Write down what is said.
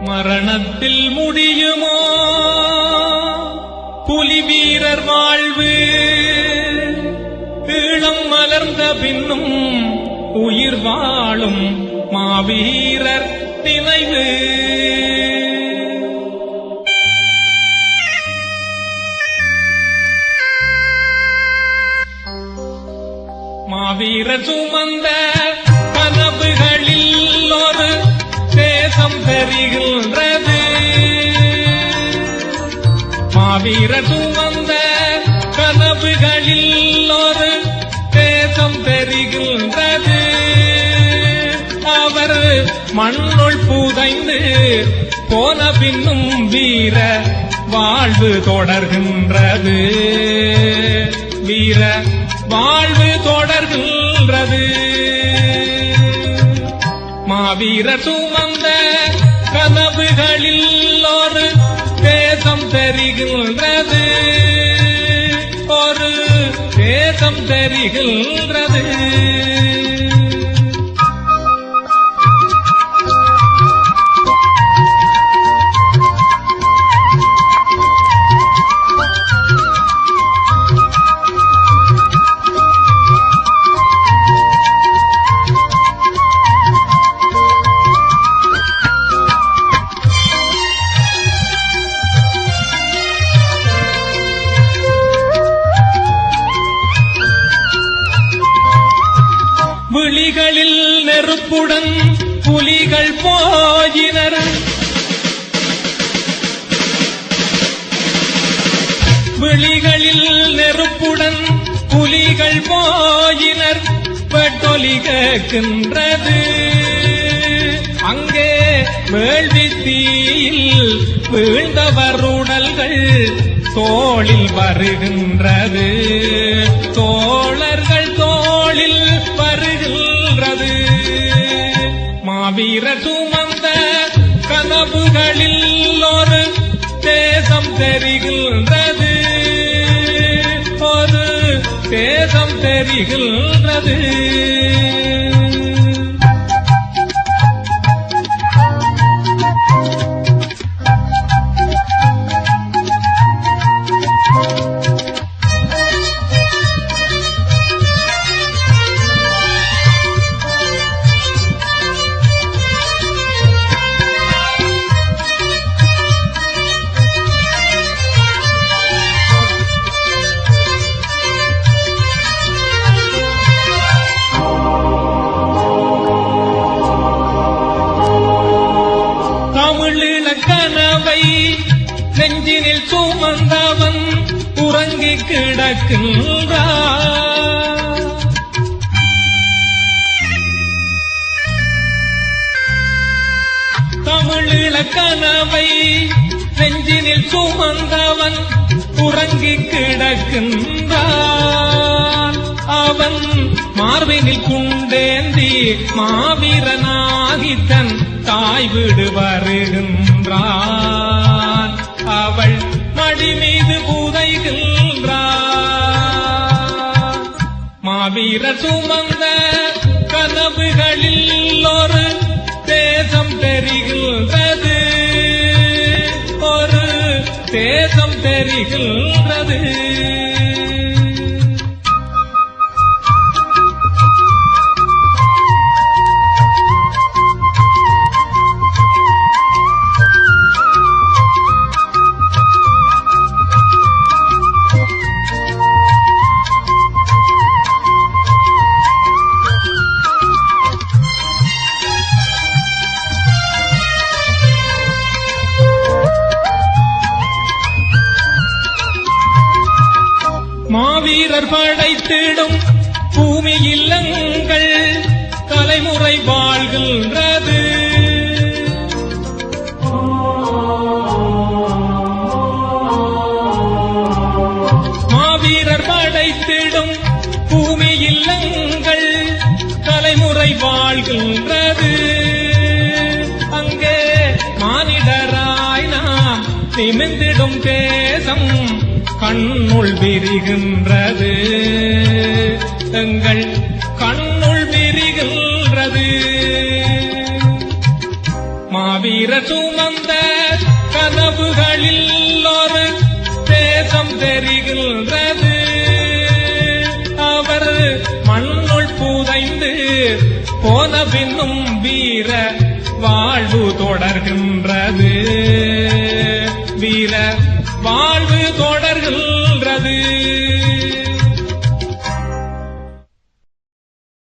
மரணத்தில் முடியுமோ? புலி வீரர் வாழ்வு. ஈழம் மலர்ந்த பின்னும் உயிர் வாழும் மாவீரர் நினைவு. மாவீரர் சுமந்த மாவீரர் வந்த கனவுகளில் ஒரு தேசம் தெரிகின்றது. அவர் மண்ணுள் புதைந்து போன பின்னும் வீர வாழ்வு தொடர்கின்றது. வீர வாழ்வு தொடர்கின்றது. மாவீர சுமந்த கனவுகளில் ஒரு தேசம் தெரிகின்றது. ஒரு தேசம் தெரிகின்றது. நெருப்புடன் புலிகள் போயினர் விழிகளில் நெருப்புடன் புலிகள் போயினர் பெட்டொலி கேட்கின்றது. அங்கே வேள்வி தீயில் வீழ்ந்தவர் உடல்கள் தோளில் வருகின்றது. தோ வீர சுமந்த கனவுகளில் ஒரு தேசம் தெரிகின்றது. ஒரு தேசம் தெரிகின்றது. கனவை நெஞ்சினில் சுமந்தவன் உறங்கி கிடக்கின்றான் தமிழின கனவை நெஞ்சினில் சுமந்தவன் உறங்கி கிடக்கின்றான் அவன் மார்பினில் குண்டேந்தி மாவீரனாகித்தன் தாய் வீடு வருகின்றான். அவள் மடி மீது புதைகின்றான். மாவீர சுமந்த கதவுகளில் ஒரு தேசம் தெரிகின்றது. ஒரு தேசம் தெரிகின்றது. மாவீரர் படைத்திடும் பூமி இல்லங்கள் தலைமுறை வாழ்கின்றது. மாவீரர் படைத்திடும் பூமி இல்லங்கள் தலைமுறை வாழ்கின்றது. அங்கே மானிடராய் நாம் நிமிந்திடும் தேசம் கண்ணுள் விரிகின்றது. எங்கள் கண்ணுள் விரிகின்றது. மாவீர சுமந்த கனவுகளில் ஒரு தேசம் தெரிகின்றது. அவர் மண்ணுள் புதைந்து போன பின்னும் வீர